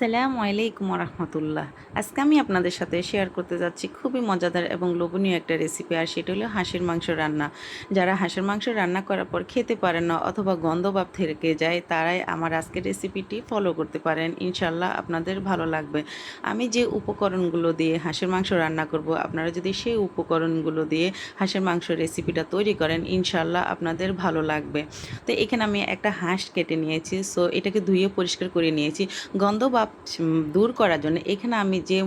আসসালামু আলাইকুম রহমতুল্লাহ আজকে আমি আপনাদের সাথে শেয়ার করতে যাচ্ছি খুবই মজাদার এবং লোভনীয় একটা রেসিপি আর সেটা হলো হাঁসের মাংস রান্না। যারা হাঁসের মাংস রান্না করার পর খেতে পারেন না অথবা গন্ধভাব থেকে যায়, তারাই আমার আজকের রেসিপিটি ফলো করতে পারেন। ইনশাল্লাহ আপনাদের ভালো লাগবে। আমি যে উপকরণগুলো দিয়ে হাঁসের মাংস রান্না করব, আপনারা যদি সেই উপকরণগুলো দিয়ে হাঁসের মাংস রেসিপিটা তৈরি করেন ইনশাল্লাহ আপনাদের ভালো লাগবে। তো এখানে আমি একটা হাঁস কেটে নিয়েছি সো এটাকে ধুয়ে পরিষ্কার করে নিয়েছি। গন্ধ দূর করার জন্য এখানে আমি যে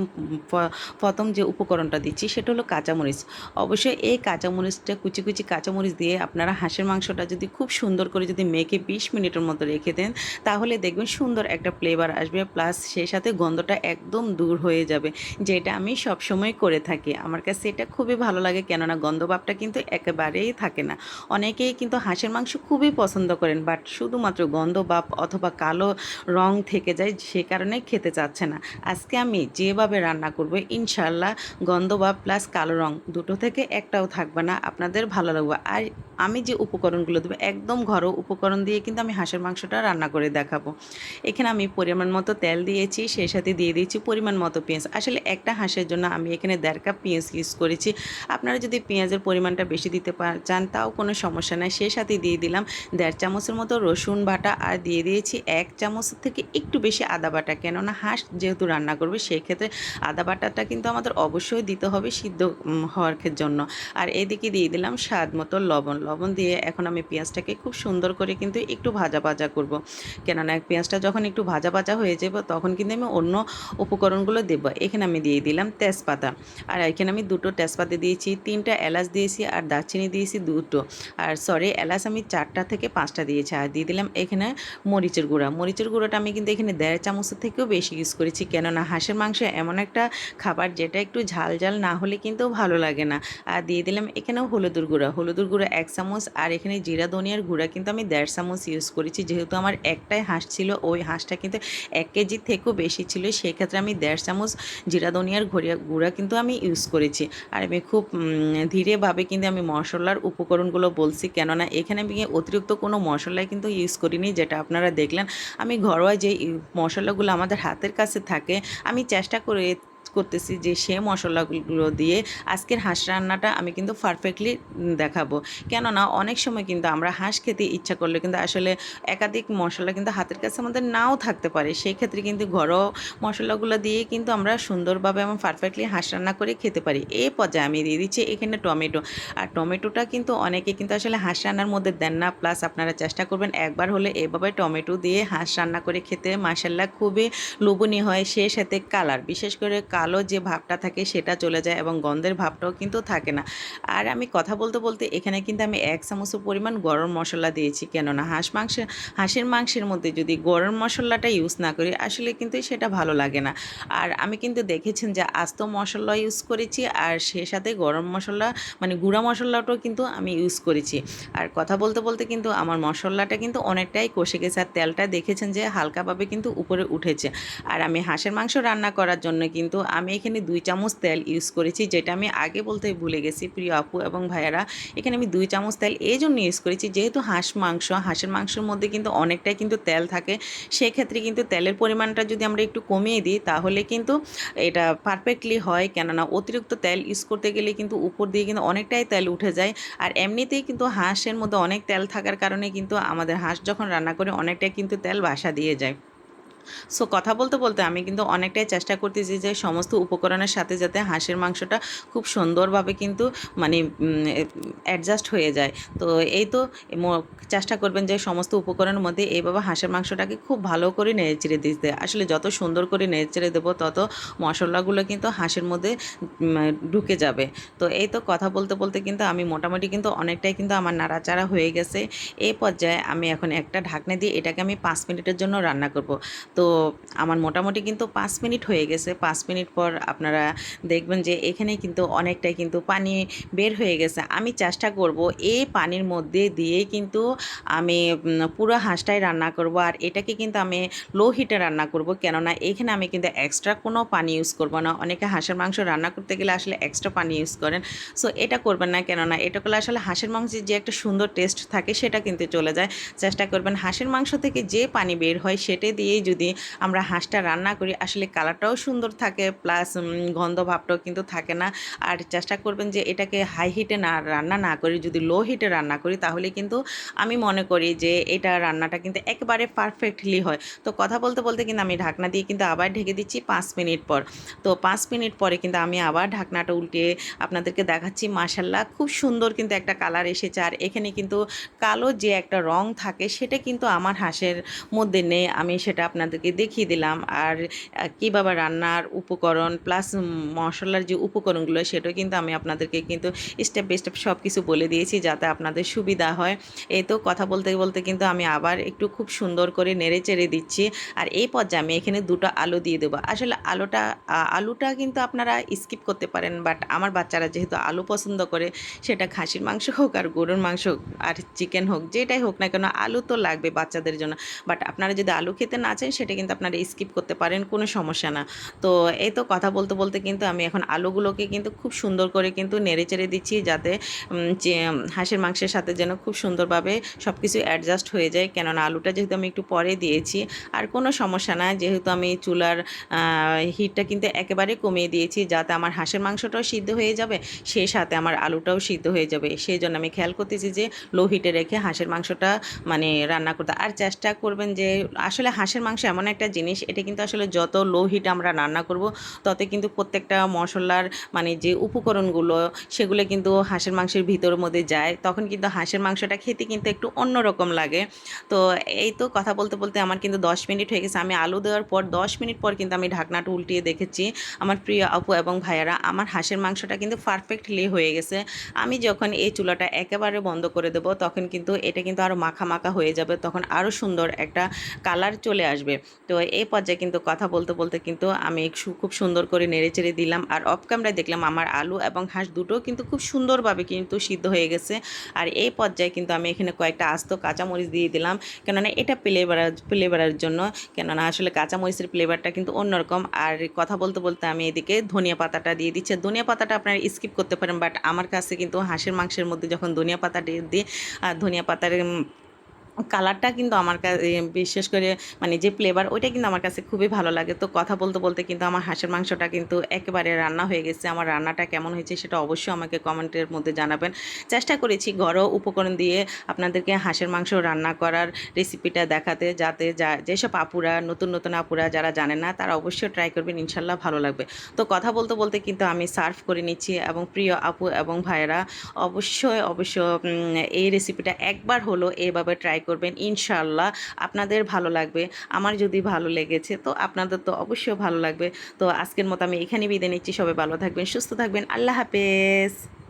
প্রথম যে উপকরণটা দিচ্ছি সেটা হলো কাঁচামরিচ। অবশ্যই এই কাঁচামরিচটা কুচি কুচি কাঁচামরিচ দিয়ে আপনারা হাঁসের মাংসটা যদি খুব সুন্দর করে যদি মেখে বিশ মিনিটের মতো রেখে দেন, তাহলে দেখবেন সুন্দর একটা ফ্লেভার আসবে প্লাস সেই সাথে গন্ধটা একদম দূর হয়ে যাবে, যেটা আমি সবসময় করে থাকি। আমার কাছে এটা খুবই ভালো লাগে, কেননা গন্ধভাবটা কিন্তু একেবারেই থাকে না। অনেকেই কিন্তু হাঁসের মাংস খুবই পছন্দ করেন বাট শুধুমাত্র গন্ধ ভাব অথবা কালো রং থেকে যায়, সে কারণে খেতে চাচ্ছে না। আজকে আমি যেভাবে রান্না করব ইনশাল্লাহ গন্ধ ভাব প্লাস কালো রং দুটো থেকে একটাও থাকবে না, আপনাদের ভালো লাগবে। আর আমি যে উপকরণগুলো দেবো, একদম ঘরোয়া উপকরণ দিয়ে কিন্তু আমি হাঁসের মাংসটা রান্না করে দেখাবো। এখানে আমি পরিমাণ মতো তেল দিয়েছি, সেই সাথে দিয়ে দিয়েছি পরিমাণ মতো পেঁয়াজ। আসলে একটা হাঁসের জন্য আমি এখানে দেড় কাপ পেঁয়াজ ইউজ করেছি। আপনারা যদি পেঁয়াজের পরিমাণটা বেশি দিতে চান তাও কোনো সমস্যা নাই। সেই সাথে দিয়ে দিলাম দেড় চামচের মতো রসুন বাটা আর দিয়ে দিয়েছি এক চামচ থেকে একটু বেশি আদা বাটা কেননা হাঁস যেহেতু রান্না করবে সেই ক্ষেত্রে আদা বাটাটা কিন্তু আমাদের অবশ্যই দিতে হবে সিদ্ধ হওয়ার জন্য। আর এদিকে দিয়ে দিলাম স্বাদ মতো লবণ। লবণ দিয়ে এখন আমি পেঁয়াজটাকে খুব সুন্দর করে কিন্তু একটু ভাজা ভাজা করব। কেননা পেঁয়াজটা যখন একটু ভাজা ভাজা হয়ে যাবে, তখন কিন্তু আমি অন্য উপকরণগুলো দেবো। এখানে আমি দিয়ে দিলাম তেজপাতা। আর এখানে আমি দুটো তেজপাতা দিয়েছি, তিনটা এলাচ দিয়েছি আর দারচিনি দিয়েছি দুটো। আর সরি, এলাচ আমি চারটা থেকে পাঁচটা দিয়েছি। আর দিয়ে দিলাম এখানে মরিচের গুঁড়া। মরিচের গুঁড়োটা আমি কিন্তু এখানে দেড় চামচের থেকেও বেশি ইউজ করেছি। কেননা হাঁসের মাংস এমন একটা খাবার যেটা একটু ঝাল ঝাল না হলে কিন্তু ভালো লাগে না। আর দিয়ে দিলাম এখানেও হলুদের গুঁড়া। হলুদের গুঁড়া এক চামচ আর এখানে জিরা ধনিয়ার গুঁড়া কিন্তু আমি দেড় চামচ ইউজ করেছি। যেহেতু আমার একটাই হাঁস ছিল, ওই হাঁসটা কিন্তু এক কেজির থেকেও বেশি ছিল সেই ক্ষেত্রে আমি দেড় চামচ জিরা ধনিয়ার ঘড়িয়া গুঁড়া কিন্তু আমি ইউজ করেছি। আর আমি খুব ধীরেভাবে কিন্তু আমি মশলার উপকরণগুলো বলছি। কেননা এখানে আমি অতিরিক্ত কোনো মশলাই কিন্তু ইউজ করিনি, যেটা আপনারা দেখলেন। আমি ঘরোয়া যে মশলাগুলো আমাদের হাতের কাছে থাকে আমি চেষ্টা করে করতেছি যে সে মশলাগুলো দিয়ে আজকের হাঁস রান্নাটা আমি কিন্তু পারফেক্টলি দেখাবো। কেননা অনেক সময় কিন্তু আমরা হাঁস খেতে ইচ্ছা করলে কিন্তু আসলে একাধিক মশলা কিন্তু হাতের কাছে আমাদের নাও থাকতে পারে। সেই ক্ষেত্রে কিন্তু ঘরোয়া মশলাগুলো দিয়ে কিন্তু আমরা সুন্দরভাবে এবং পারফেক্টলি হাঁস রান্না করে খেতে পারি। এই পর্যায়ে আমি দিয়ে দিচ্ছি এখানে টমেটো। আর টমেটোটা কিন্তু অনেকে কিন্তু আসলে হাঁস রান্নার মধ্যে দেন না। প্লাস আপনারা চেষ্টা করবেন একবার হলে এভাবে টমেটো দিয়ে হাঁস রান্না করে খেতে। মাসাল্লাহ খুবই লোভনীয় হয় সে সাথে কালার বিশেষ করে কালো যে ভাবটা থাকে সেটা চলে যায় এবং গন্ধের ভাবটাও কিন্তু থাকে না। আর আমি কথা বলতে বলতে এখানে কিন্তু আমি এক চামচের পরিমাণ গরম মশলা দিয়েছি। কেননা হাঁস মাংস, হাঁসের মাংসের মধ্যে যদি গরম মশলাটা ইউজ না করি, আসলে কিন্তু সেটা ভালো লাগে না। আর আমি কিন্তু দেখেছেন যে আস্ত মশলা ইউজ করেছি আর সে সাথে গরম মশলা মানে গুঁড়া মশলাটাও কিন্তু আমি ইউজ করেছি। আর কথা বলতে বলতে কিন্তু আমার মশলাটা কিন্তু অনেকটাই কষে গেছে আর তেলটা দেখেছেন যে হালকাভাবে কিন্তু উপরে উঠেছে। আর আমি হাঁসের মাংস রান্না করার জন্য কিন্তু আমি এখানে দুই চামচ তেল ইউজ করেছি, যেটা আমি আগে বলতে ভুলে গেছি, প্রিয় আপু এবং ভাইয়ারা। এখানে আমি দুই চামচ তেল এই জন্য ইউজ করেছি, যেহেতু হাঁস মাংস, হাঁসের মাংসের মধ্যে কিন্তু অনেকটাই কিন্তু তেল থাকে, সেক্ষেত্রে কিন্তু তেলের পরিমাণটা যদি আমরা একটু কমিয়ে দিই, তাহলে কিন্তু এটা পারফেক্টলি হয়। কেননা অতিরিক্ত তেল ইউজ করতে গেলে কিন্তু উপর দিয়ে কিন্তু অনেকটাই তেল উঠে যায়, আর এমনিতেই কিন্তু হাঁসের মধ্যে অনেক তেল থাকার কারণে কিন্তু আমাদের হাঁস যখন রান্না করে, অনেকটাই কিন্তু তেল বাসা দিয়ে যায়। সো কথা বলতে বলতে আমি কিন্তু অনেকটাই চেষ্টা করতেছি যে সমস্ত উপকরণের সাথে যাতে হাঁসের মাংসটা খুব সুন্দরভাবে কিন্তু মানে অ্যাডজাস্ট হয়ে যায়। তো এই তো চেষ্টা করবেন যে সমস্ত উপকরণের মধ্যে এইভাবে হাঁসের মাংসটাকে খুব ভালো করে নেড়ে চেড়ে দিতে। আসলে যত সুন্দর করে নেড়ে চেড়ে দেবো, তত মশলাগুলো কিন্তু হাঁসের মধ্যে ঢুকে যাবে। তো এই তো কথা বলতে বলতে কিন্তু আমি মোটামুটি কিন্তু অনেকটাই কিন্তু আমার নাড়াচাড়া হয়ে গেছে। এই পর্যায়ে আমি এখন একটা ঢাকনা দিয়ে এটাকে আমি পাঁচ মিনিটের জন্য রান্না করব। তো আমার মোটামুটি কিন্তু পাঁচ মিনিট হয়ে গেছে। পাঁচ মিনিট পর আপনারা দেখবেন যে এখানে কিন্তু অনেকটাই কিন্তু পানি বের হয়ে গেছে। আমি চেষ্টা করব এই পানির মধ্যে দিয়েই কিন্তু আমি পুরো হাঁসটাই রান্না করব আর এটাকে কিন্তু আমি লো হিটে রান্না করব। কেননা এখানে আমি কিন্তু এক্সট্রা কোনো পানি ইউজ করব না। অনেকে হাঁসের মাংস রান্না করতে গেলে আসলে এক্সট্রা পানি ইউজ করেন। সো এটা করবেন না কেননা এটা করলে আসলে হাঁসের মাংসের যে একটা সুন্দর টেস্ট থাকে সেটা কিন্তু চলে যায়। চেষ্টা করবেন হাঁসের মাংস থেকে যে পানি বের হয় সেটা দিয়েই যদি যদি আমরা হাঁসটা রান্না করি, আসলে কালারটাও সুন্দর থাকে প্লাস গন্ধ ভাবটাও কিন্তু থাকে না। আর চেষ্টা করবেন যে এটাকে হাই হিটে না রান্না না করি, যদি লো হিটে রান্না করি, তাহলে কিন্তু আমি মনে করি যে এটা রান্নাটা কিন্তু একেবারে পারফেক্টলি হয়। তো কথা বলতে বলতে কিন্তু আমি ঢাকনা দিয়ে কিন্তু আবার ঢেকে দিচ্ছি পাঁচ মিনিট পর। তো পাঁচ মিনিট পরে কিন্তু আমি আবার ঢাকনাটা উল্টিয়ে আপনাদেরকে দেখাচ্ছি মাসাল্লাহ খুব সুন্দর কিন্তু একটা কালার এসেছে। আর এখানে কিন্তু কালো যে একটা রং থাকে, সেটা কিন্তু আমার হাঁসের মধ্যে নেই। আমি সেটা আপনাদেরকে দেখিয়ে দিলাম। আর আহ, কীভাবে রান্নার উপকরণ প্লাস মশলার যে উপকরণগুলো সেটাও কিন্তু আমি আপনাদেরকে কিন্তু স্টেপ বাই স্টেপ সব কিছু বলে দিয়েছি যাতে আপনাদের সুবিধা হয়। এই তো কথা বলতে বলতে কিন্তু আমি আবার একটু খুব সুন্দর করে নেড়ে চেড়ে দিচ্ছি। আর এই পর্যায়ে আমি এখানে দুটো আলু দিয়ে দেবো। আসলে আলুটা আলুটা কিন্তু আপনারা স্কিপ করতে পারেন বাট আমার বাচ্চারা যেহেতু আলু পছন্দ করে সেটা খাসির মাংস হোক আর গরুর মাংস হোক আর চিকেন হোক যেটাই হোক না কেন আলু তো লাগবে বাচ্চাদের জন্য। বাট আপনারা যদি আলু খেতে না চান সেটা কিন্তু আপনারা স্কিপ করতে পারেন, কোনো সমস্যা না। তো এই তো কথা বলতে বলতে কিন্তু আমি এখন আলুগুলোকে কিন্তু খুব সুন্দর করে কিন্তু নেড়ে চেড়ে দিচ্ছি যাতে যে হাঁসের মাংসের সাথে যেন খুব সুন্দরভাবে সব কিছু অ্যাডজাস্ট হয়ে যায়। কেননা আলুটা যেহেতু আমি একটু পরে দিয়েছি, আর কোনো সমস্যা না, যেহেতু আমি চুলার হিটটা কিন্তু একেবারে কমিয়ে দিয়েছি, যাতে আমার হাঁসের মাংসটাও সিদ্ধ হয়ে যাবে, সেই সাথে আমার আলুটাও সিদ্ধ হয়ে যাবে। সেই জন্য আমি খেয়াল করতেছি যে লো হিটে রেখে হাঁসের মাংসটা মানে রান্না করতে। আর চেষ্টা করবেন যে, আসলে হাঁসের মাংস এমন একটা জিনিস, এটা কিন্তু আসলে যত লো হিট আমরা রান্না করব তত কিন্তু প্রত্যেকটা মশলার মানে যে উপকরণগুলো, সেগুলো কিন্তু হাঁসের মাংসের ভিতর মধ্যে যায়। তখন কিন্তু হাঁসের মাংসটা খেতে কিন্তু একটু অন্যরকম লাগে। তো এই তো কথা বলতে বলতে আমার কিন্তু দশ মিনিট হয়ে গেছে। আমি আলু দেওয়ার পর দশ মিনিট পর কিন্তু আমি ঢাকনাটা উল্টিয়ে দেখেছি। আমার প্রিয় আপু এবং ভাইয়ারা, আমার হাঁসের মাংসটা কিন্তু পারফেক্টলি হয়ে গেছে। আমি যখন এই চুলাটা একেবারে বন্ধ করে দেবো, তখন কিন্তু এটা কিন্তু আরও মাখা মাখা হয়ে যাবে। তখন আরও সুন্দর একটা কালার চলে আসবে। তো এই পর্যায়ে কিন্তু কথা বলতে বলতে কিন্তু আমি খুব সুন্দর করে নেড়ে চেড়ে দিলাম আর অফ ক্যামেরায় দেখলাম আমার আলু এবং হাঁস দুটো কিন্তু খুব সুন্দরভাবে কিন্তু সিদ্ধ হয়ে গেছে। আর এই পর্যায়ে কিন্তু আমি এখানে কয়েকটা আস্ত কাঁচামরিচ দিয়ে দিলাম। কেননা এটা ফ্লেভার ফ্লেভারের জন্য। কেননা আসলে কাঁচামরিচের ফ্লেভারটা কিন্তু অন্যরকম। আর কথা বলতে বলতে আমি এদিকে ধনিয়া পাতাটা দিয়ে দিচ্ছি। ধনিয়া পাতাটা আপনারা স্কিপ করতে পারেন বাট আমার কাছে কিন্তু হাঁসের মাংসের মধ্যে যখন ধনিয়া পাতা দিয়ে ধনিয়া পাতার কালারটা কিন্তু আমার কাছে বিশেষ করে মানে যে ফ্লেভার ওইটা কিন্তু আমার কাছে খুবই ভালো লাগে। তো কথা বলতে বলতে কিন্তু আমার হাঁসের মাংসটা কিন্তু একেবারে রান্না হয়ে গেছে। আমার রান্নাটা কেমন হয়েছে সেটা অবশ্যই আমাকে কমেন্টের মধ্যে জানাবেন। চেষ্টা করেছি ঘরোয়া উপকরণ দিয়ে আপনাদেরকে হাঁসের মাংস রান্না করার রেসিপিটা দেখাতে, যাতে যা, যেসব আপুরা, নতুন নতুন আপুরা যারা জানে না, তারা অবশ্যই ট্রাই করবেন, ইনশাল্লাহ ভালো লাগবে। তো কথা বলতে বলতে কিন্তু আমি সার্ভ করে নিচ্ছি এবং প্রিয় আপু এবং ভাইয়েরা অবশ্যই অবশ্য এই রেসিপিটা একবার হলো এইভাবে ট্রাই করবেন, ইনশাআল্লাহ। আপনাদের ভালো লাগবে। আমার যদি ভালো লেগেছে, তো আপনাদের তো অবশ্যই ভালো লাগবে। তো আজকের মতো আমি এখানে বিদায় নিচ্ছি। সবাই ভালো থাকবেন, সুস্থ থাকবেন। আল্লাহ হাফেজ।